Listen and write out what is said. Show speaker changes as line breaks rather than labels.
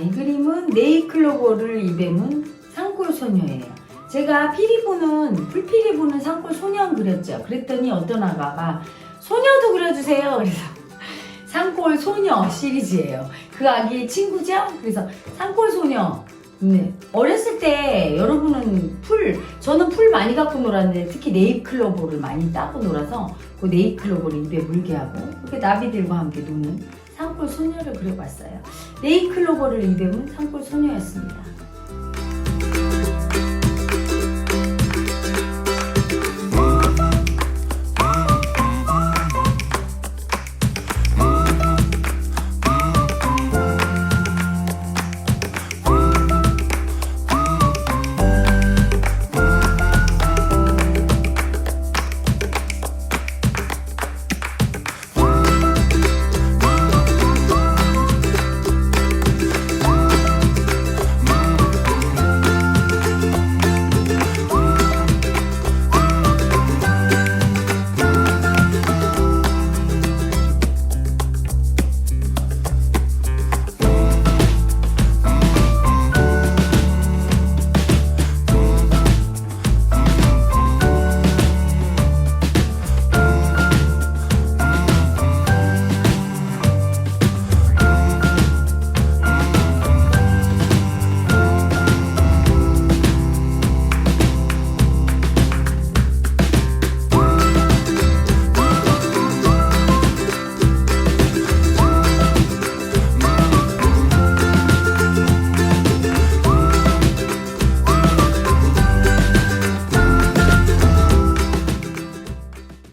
이 그림은 네이클로버를 입에 문 산골 소녀예요. 제가 피리 부는 풀피리 부는 산골 소년 그렸죠. 그랬더니 어떤 아가가 소녀도 그려주세요. 그래서 산골 소녀 시리즈예요. 그 아기의 친구죠. 그래서 산골 소녀. 네. 어렸을 때 여러분은 풀, 저는 풀 많이 갖고 놀았는데 특히 네잎클로버를 많이 따고 놀아서 그 네잎클로버를 입에 물게 하고 이렇게 나비들과 함께 노는 산골 소녀를 그려봤어요. 네잎클로버를 입에 문 산골 소녀였습니다.